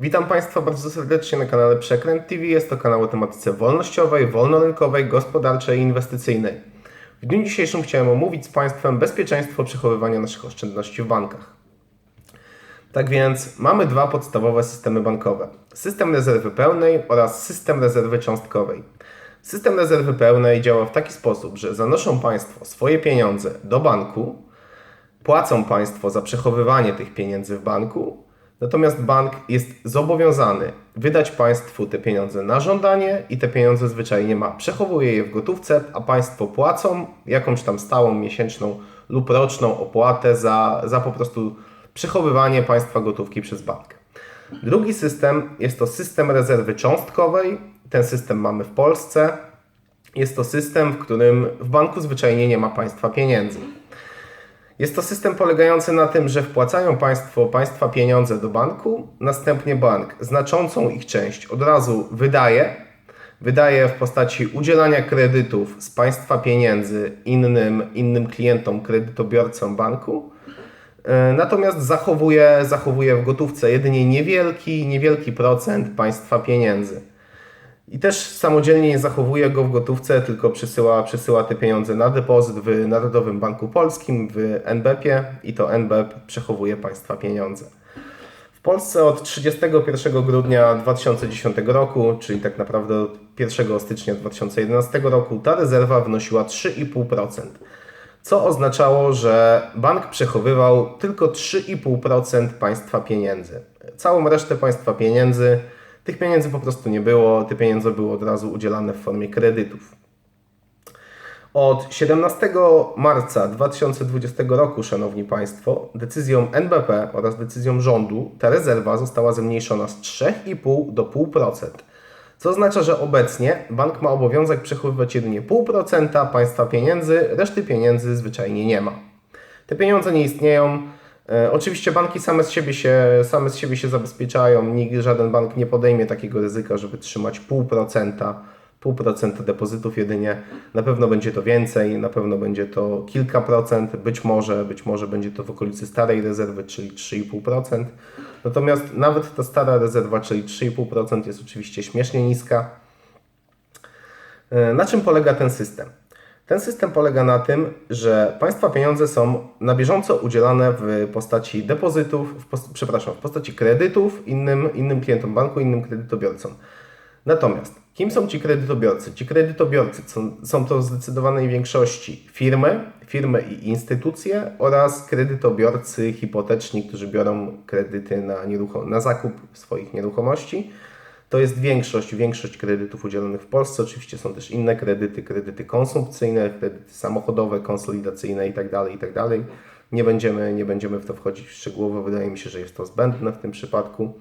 Witam Państwa bardzo serdecznie na kanale Przekręt TV. Jest to kanał o tematyce wolnościowej, wolnorynkowej, gospodarczej i inwestycyjnej. W dniu dzisiejszym chciałem omówić z Państwem bezpieczeństwo przechowywania naszych oszczędności w bankach. Tak więc mamy dwa podstawowe systemy bankowe: system rezerwy pełnej oraz system rezerwy cząstkowej. System rezerwy pełnej działa w taki sposób, że zanoszą Państwo swoje pieniądze do banku, płacą Państwo za przechowywanie tych pieniędzy w banku, natomiast bank jest zobowiązany wydać Państwu te pieniądze na żądanie i te pieniądze zwyczajnie ma. Przechowuje je w gotówce, a Państwo płacą jakąś tam stałą miesięczną lub roczną opłatę za, za po prostu przechowywanie Państwa gotówki przez bank. Drugi system jest to system rezerwy cząstkowej. Ten system mamy w Polsce. Jest to system, w którym w banku zwyczajnie nie ma Państwa pieniędzy. Jest to system polegający na tym, że wpłacają Państwo Państwa pieniądze do banku, następnie bank znaczącą ich część od razu wydaje, wydaje w postaci udzielania kredytów z Państwa pieniędzy innym, innym klientom, kredytobiorcom banku, E, natomiast zachowuje, zachowuje w gotówce jedynie niewielki, niewielki procent Państwa pieniędzy. I też samodzielnie nie zachowuje go w gotówce, tylko przesyła, przesyła te pieniądze na depozyt w Narodowym Banku Polskim, w NBP i to NBP przechowuje Państwa pieniądze. W Polsce od 31 grudnia 2010 roku, czyli tak naprawdę od 1 stycznia 2011 roku, ta rezerwa wynosiła 3,5%. Co oznaczało, że bank przechowywał tylko 3,5% państwa pieniędzy. Całą resztę państwa pieniędzy tych pieniędzy po prostu nie było, te pieniądze były od razu udzielane w formie kredytów. Od 17 marca 2020 roku, Szanowni Państwo, decyzją NBP oraz decyzją rządu ta rezerwa została zmniejszona z 3,5 do 0,5%. Co oznacza, że obecnie bank ma obowiązek przechowywać jedynie 0,5% państwa pieniędzy, reszty pieniędzy zwyczajnie nie ma. Te pieniądze nie istnieją, Oczywiście banki same z, siebie się, same z siebie się zabezpieczają. Nigdy żaden bank nie podejmie takiego ryzyka, żeby trzymać 0,5%, 0,5% depozytów jedynie. Na pewno będzie to więcej, na pewno będzie to kilka procent, być może, być może będzie to w okolicy starej rezerwy, czyli 3,5%. Natomiast nawet ta stara rezerwa, czyli 3,5% jest oczywiście śmiesznie niska. E, Na czym polega ten system? Ten system polega na tym, że państwa pieniądze są na bieżąco udzielane w postaci depozytów, w pos- przepraszam, w postaci kredytów innym, innym klientom banku, innym kredytobiorcom. Natomiast kim są ci kredytobiorcy? Ci kredytobiorcy są, są to w zdecydowanej większości firmy, firmy i instytucje oraz kredytobiorcy hipoteczni, którzy biorą kredyty na, nieruchom- na zakup swoich nieruchomości. To jest większość, większość kredytów udzielonych w Polsce. Oczywiście są też inne kredyty, kredyty konsumpcyjne, kredyty samochodowe, konsolidacyjne itd. itd. Nie będziemy, nie będziemy w to wchodzić szczegółowo. Wydaje mi się, że jest to zbędne w tym przypadku.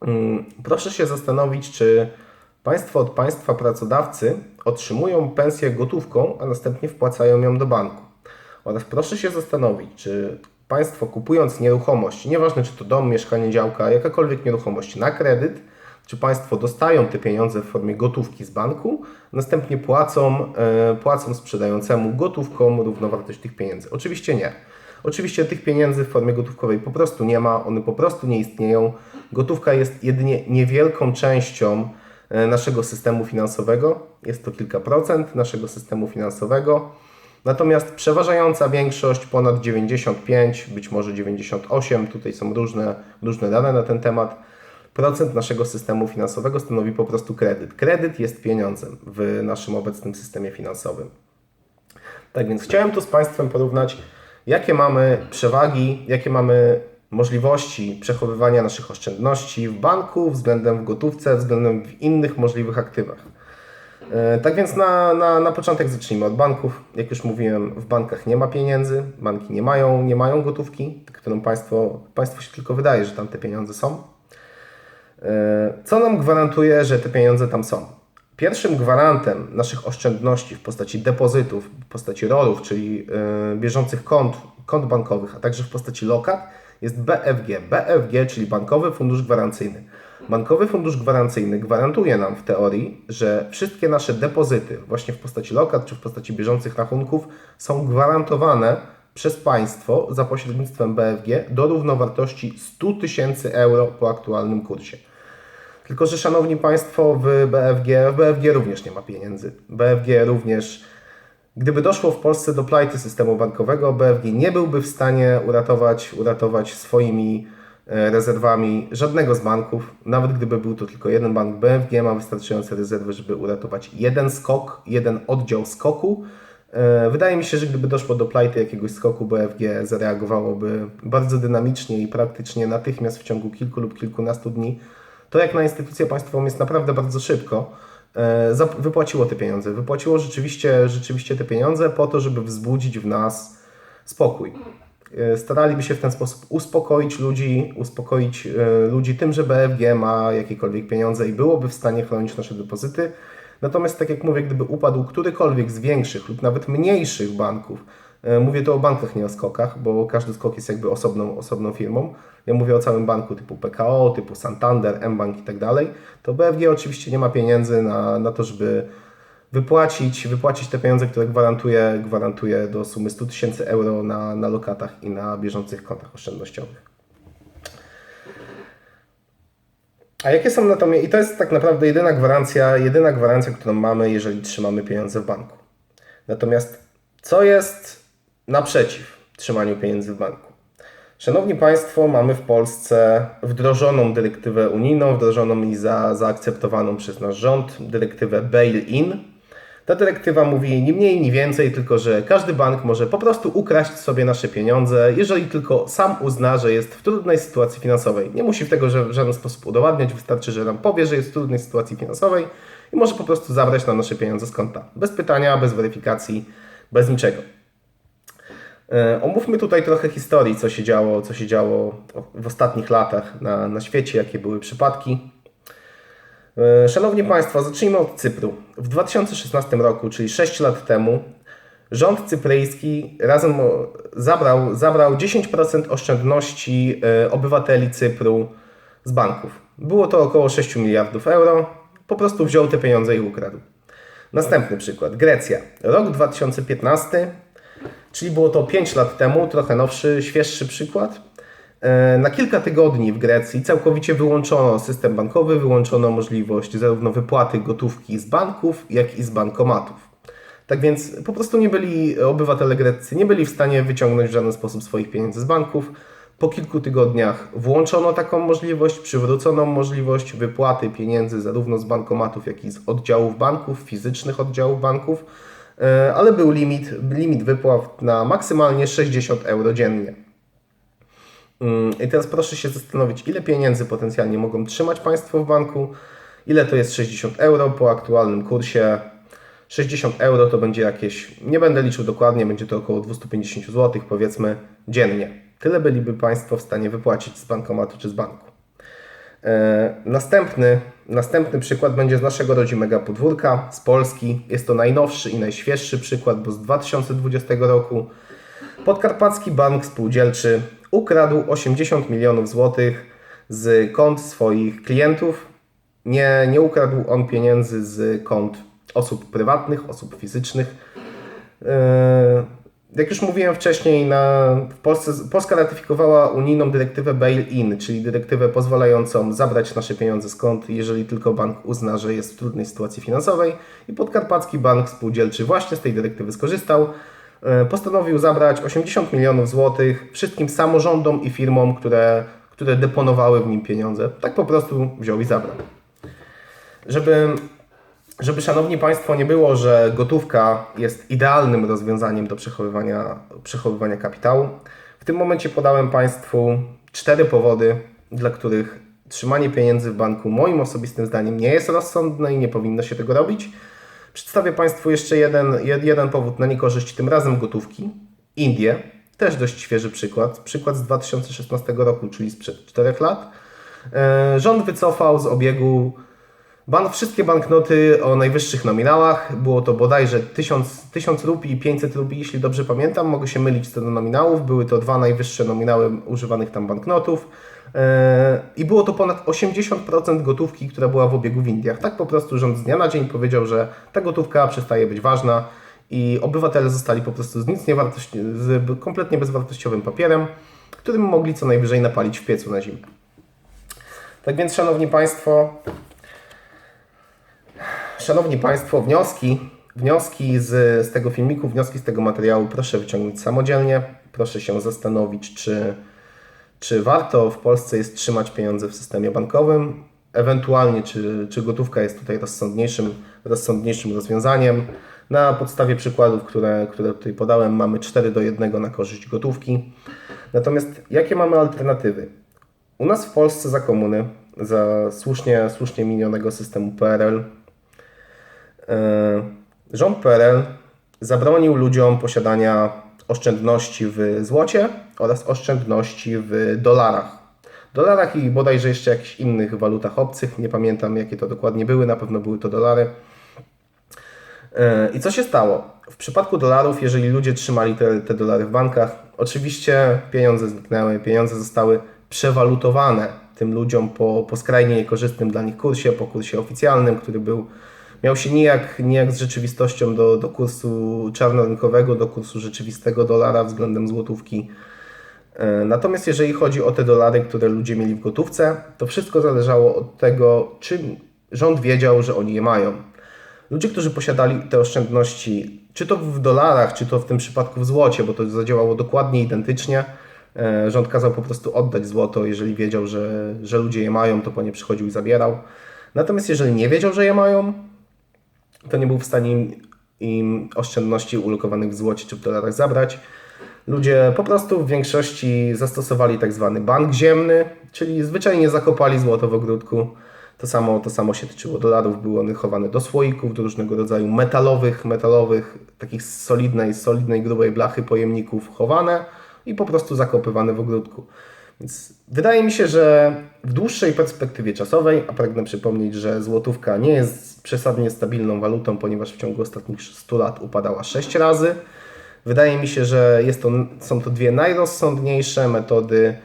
Mm, Proszę się zastanowić, czy Państwo od Państwa pracodawcy otrzymują pensję gotówką, a następnie wpłacają ją do banku. Oraz proszę się zastanowić, czy Państwo kupując nieruchomość, nieważne czy to dom, mieszkanie, działka, jakakolwiek nieruchomość na kredyt, czy Państwo dostają te pieniądze w formie gotówki z banku, następnie płacą, e, płacą sprzedającemu gotówką równowartość tych pieniędzy. Oczywiście nie. Oczywiście tych pieniędzy w formie gotówkowej po prostu nie ma, one po prostu nie istnieją. Gotówka jest jedynie niewielką częścią e, naszego systemu finansowego. Jest to kilka procent naszego systemu finansowego. Natomiast przeważająca większość, ponad 95, być może 98, tutaj są różne, różne dane na ten temat, procent naszego systemu finansowego stanowi po prostu kredyt. Kredyt jest pieniądzem w naszym obecnym systemie finansowym. Tak więc chciałem tu z Państwem porównać, jakie mamy przewagi, jakie mamy możliwości przechowywania naszych oszczędności w banku względem w gotówce, względem w innych możliwych aktywach. E, Tak więc na, na, na początek zacznijmy od banków. Jak już mówiłem, w bankach nie ma pieniędzy, banki nie mają, nie mają gotówki, którą państwo, państwo się tylko wydaje, że tam te pieniądze są. E, Co nam gwarantuje, że te pieniądze tam są? Pierwszym gwarantem naszych oszczędności w postaci depozytów, w postaci rolów, czyli e, bieżących kont, kont bankowych, a także w postaci lokat jest BFG. BFG, czyli Bankowy Fundusz Gwarancyjny. Bankowy Fundusz Gwarancyjny gwarantuje nam w teorii, że wszystkie nasze depozyty, właśnie w postaci lokat czy w postaci bieżących rachunków, są gwarantowane przez państwo za pośrednictwem BFG do równowartości 100 tysięcy euro po aktualnym kursie. Tylko, że szanowni Państwo, w BFG, w BFG również nie ma pieniędzy. BFG również, gdyby doszło w Polsce do plajty systemu bankowego, BFG nie byłby w stanie uratować, uratować swoimi e, rezerwami żadnego z banków. Nawet gdyby był to tylko jeden bank, BFG ma wystarczające rezerwy, żeby uratować jeden skok, jeden oddział skoku. E, Wydaje mi się, że gdyby doszło do plajty jakiegoś skoku, BFG zareagowałoby bardzo dynamicznie i praktycznie natychmiast w ciągu kilku lub kilkunastu dni to jak na instytucję państwową jest naprawdę bardzo szybko, e, wypłaciło te pieniądze. Wypłaciło rzeczywiście, rzeczywiście te pieniądze po to, żeby wzbudzić w nas spokój. E, Staraliby się w ten sposób uspokoić ludzi, uspokoić e, ludzi tym, że BFG ma jakiekolwiek pieniądze i byłoby w stanie chronić nasze depozyty. Natomiast, tak jak mówię, gdyby upadł którykolwiek z większych lub nawet mniejszych banków, mówię tu o bankach, nie o skokach, bo każdy skok jest jakby osobną, osobną firmą. Ja mówię o całym banku typu PKO, typu Santander, mBank i tak dalej. To BFG oczywiście nie ma pieniędzy na, na to, żeby wypłacić, wypłacić te pieniądze, które gwarantuje, gwarantuje do sumy 100 tysięcy euro na, na lokatach i na bieżących kontach oszczędnościowych. A jakie są natomiast, i to jest tak naprawdę jedyna gwarancja, jedyna gwarancja, którą mamy, jeżeli trzymamy pieniądze w banku. Natomiast co jest naprzeciw trzymaniu pieniędzy w banku? Szanowni Państwo, mamy w Polsce wdrożoną dyrektywę unijną, wdrożoną i za, zaakceptowaną przez nasz rząd, dyrektywę bail-in. Ta dyrektywa mówi ni mniej, ni więcej, tylko że każdy bank może po prostu ukraść sobie nasze pieniądze, jeżeli tylko sam uzna, że jest w trudnej sytuacji finansowej. Nie musi tego w żaden sposób udowadniać, wystarczy, że nam powie, że jest w trudnej sytuacji finansowej i może po prostu zabrać nam nasze pieniądze z konta. Bez pytania, bez weryfikacji, bez niczego. E, Omówmy tutaj trochę historii, co się działo, co się działo w ostatnich latach na, na świecie, jakie były przypadki. E, Szanowni Państwo, zacznijmy od Cypru. W 2016 roku, czyli 6 lat temu, rząd cypryjski razem zabrał, zabrał 10% oszczędności e, obywateli Cypru z banków. Było to około 6 miliardów euro. Po prostu wziął te pieniądze i ukradł. Następny przykład. Grecja. Rok 2015 czyli było to 5 lat temu, trochę nowszy, świeższy przykład. E, Na kilka tygodni w Grecji całkowicie wyłączono system bankowy, wyłączono możliwość zarówno wypłaty gotówki z banków, jak i z bankomatów. Tak więc po prostu nie byli obywatele greccy, nie byli w stanie wyciągnąć w żaden sposób swoich pieniędzy z banków. Po kilku tygodniach włączono taką możliwość, przywrócono możliwość wypłaty pieniędzy zarówno z bankomatów, jak i z oddziałów banków, fizycznych oddziałów banków, ale był limit, limit wypłat na maksymalnie 60 euro dziennie. Mm, I teraz proszę się zastanowić, ile pieniędzy potencjalnie mogą trzymać Państwo w banku, ile to jest 60 euro po aktualnym kursie. 60 euro to będzie jakieś, nie będę liczył dokładnie, będzie to około 250 zł powiedzmy dziennie. Tyle byliby Państwo w stanie wypłacić z bankomatu czy z banku. E, Następny, następny przykład będzie z naszego rodzimego podwórka, z Polski. Jest to najnowszy i najświeższy przykład, bo z 2020 roku Podkarpacki Bank Spółdzielczy ukradł 80 milionów złotych z kont swoich klientów. Nie, nie ukradł on pieniędzy z kont osób prywatnych, osób fizycznych. Yy, Jak już mówiłem wcześniej, na, w Polsce, Polska ratyfikowała unijną dyrektywę bail-in, czyli dyrektywę pozwalającą zabrać nasze pieniądze kont, jeżeli tylko bank uzna, że jest w trudnej sytuacji finansowej. I Podkarpacki Bank Spółdzielczy właśnie z tej dyrektywy skorzystał. E, Postanowił zabrać 80 milionów złotych wszystkim samorządom i firmom, które, które deponowały w nim pieniądze. Tak po prostu wziął i zabrał. Żeby żeby, szanowni Państwo, nie było, że gotówka jest idealnym rozwiązaniem do przechowywania, przechowywania kapitału, w tym momencie podałem Państwu cztery powody, dla których trzymanie pieniędzy w banku moim osobistym zdaniem nie jest rozsądne i nie powinno się tego robić. Przedstawię Państwu jeszcze jeden, jed- jeden powód na niekorzyść, tym razem gotówki. Indie, też dość świeży przykład. Przykład z 2016 roku, czyli sprzed 4 lat. E, Rząd wycofał z obiegu Ban wszystkie banknoty o najwyższych nominałach. Było to bodajże 1000, 1000 rupii i 500 rupii, jeśli dobrze pamiętam. Mogę się mylić co do nominałów. Były to dwa najwyższe nominały używanych tam banknotów. Eee, I było to ponad 80% gotówki, która była w obiegu w Indiach. Tak po prostu rząd z dnia na dzień powiedział, że ta gotówka przestaje być ważna i obywatele zostali po prostu z nic niewartość, z kompletnie bezwartościowym papierem, którym mogli co najwyżej napalić w piecu na zimę. Tak więc, Szanowni Państwo, Szanowni Państwo, wnioski, wnioski z, z tego filmiku, wnioski z tego materiału proszę wyciągnąć samodzielnie. Proszę się zastanowić, czy, czy warto w Polsce jest trzymać pieniądze w systemie bankowym, ewentualnie czy, czy gotówka jest tutaj rozsądniejszym, rozsądniejszym rozwiązaniem. Na podstawie przykładów, które, które tutaj podałem, mamy 4 do 1 na korzyść gotówki. Natomiast jakie mamy alternatywy? U nas w Polsce za komuny, za słusznie, słusznie minionego systemu PRL, rząd PRL zabronił ludziom posiadania oszczędności w złocie oraz oszczędności w dolarach. Dolarach i bodajże jeszcze jakichś innych walutach obcych. Nie pamiętam jakie to dokładnie były, na pewno były to dolary. E, I co się stało? W przypadku dolarów, jeżeli ludzie trzymali te, te dolary w bankach, oczywiście pieniądze zniknęły, pieniądze zostały przewalutowane tym ludziom po, po skrajnie niekorzystnym dla nich kursie, po kursie oficjalnym, który był, miał się nijak, nijak z rzeczywistością do, do kursu czarnorynkowego, do kursu rzeczywistego dolara względem złotówki. E, Natomiast jeżeli chodzi o te dolary, które ludzie mieli w gotówce, to wszystko zależało od tego, czy rząd wiedział, że oni je mają. Ludzie, którzy posiadali te oszczędności, czy to w dolarach, czy to w tym przypadku w złocie, bo to zadziałało dokładnie identycznie, e, rząd kazał po prostu oddać złoto, jeżeli wiedział, że, że ludzie je mają, to po nie przychodził i zabierał. Natomiast jeżeli nie wiedział, że je mają, to nie był w stanie im, im oszczędności ulokowanych w złocie czy w dolarach zabrać. Ludzie po prostu w większości zastosowali tak zwany bank ziemny, czyli zwyczajnie zakopali złoto w ogródku. To samo, to samo się tyczyło dolarów, były one chowane do słoików, do różnego rodzaju metalowych, metalowych, takich solidnej, solidnej, grubej blachy pojemników chowane i po prostu zakopywane w ogródku. Więc wydaje mi się, że w dłuższej perspektywie czasowej, a pragnę przypomnieć, że złotówka nie jest przesadnie stabilną walutą, ponieważ w ciągu ostatnich 100 lat upadała 6 razy. Wydaje mi się, że jest to, są to dwie najrozsądniejsze metody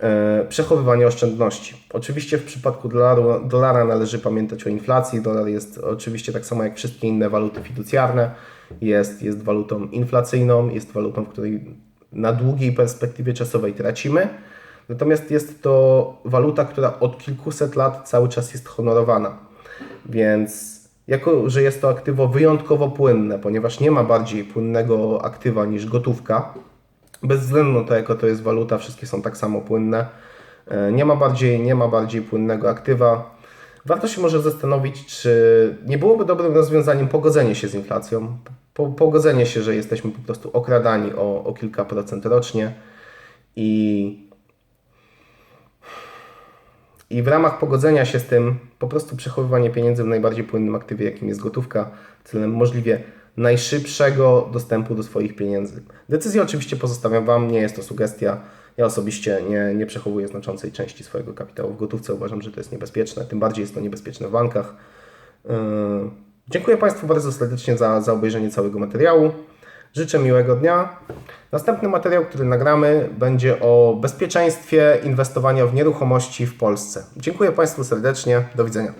e, przechowywania oszczędności. Oczywiście w przypadku dolaru, dolara należy pamiętać o inflacji. Dolar jest oczywiście tak samo jak wszystkie inne waluty fiducjarne. Jest, jest walutą inflacyjną, jest walutą, w której na długiej perspektywie czasowej tracimy. Natomiast jest to waluta, która od kilkuset lat cały czas jest honorowana. Więc jako, że jest to aktywo wyjątkowo płynne, ponieważ nie ma bardziej płynnego aktywa niż gotówka, bez względu na to, jaka to jest waluta, wszystkie są tak samo płynne. E, Nie ma bardziej, nie ma bardziej płynnego aktywa. Warto się może zastanowić, czy nie byłoby dobrym rozwiązaniem pogodzenie się z inflacją. Po, pogodzenie się, że jesteśmy po prostu okradani o, o kilka procent rocznie i i w ramach pogodzenia się z tym, po prostu przechowywanie pieniędzy w najbardziej płynnym aktywie, jakim jest gotówka, celem możliwie najszybszego dostępu do swoich pieniędzy. Decyzję oczywiście pozostawiam Wam, nie jest to sugestia. Ja osobiście nie, nie przechowuję znaczącej części swojego kapitału w gotówce. Uważam, że to jest niebezpieczne, tym bardziej jest to niebezpieczne w bankach. Yy, Dziękuję Państwu bardzo serdecznie za, za obejrzenie całego materiału. Życzę miłego dnia. Następny materiał, który nagramy, będzie o bezpieczeństwie inwestowania w nieruchomości w Polsce. Dziękuję Państwu serdecznie. Do widzenia.